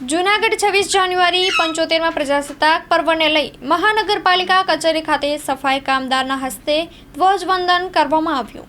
જૂનાગઢ છવ્વીસ જાન્યુઆરી પંચોતેરમાં પ્રજાસત્તાક પર્વને લઈ મહાનગરપાલિકા કચેરી ખાતે સફાઈ કામદારના હસ્તે ધ્વજવંદન કરવામાં આવ્યું.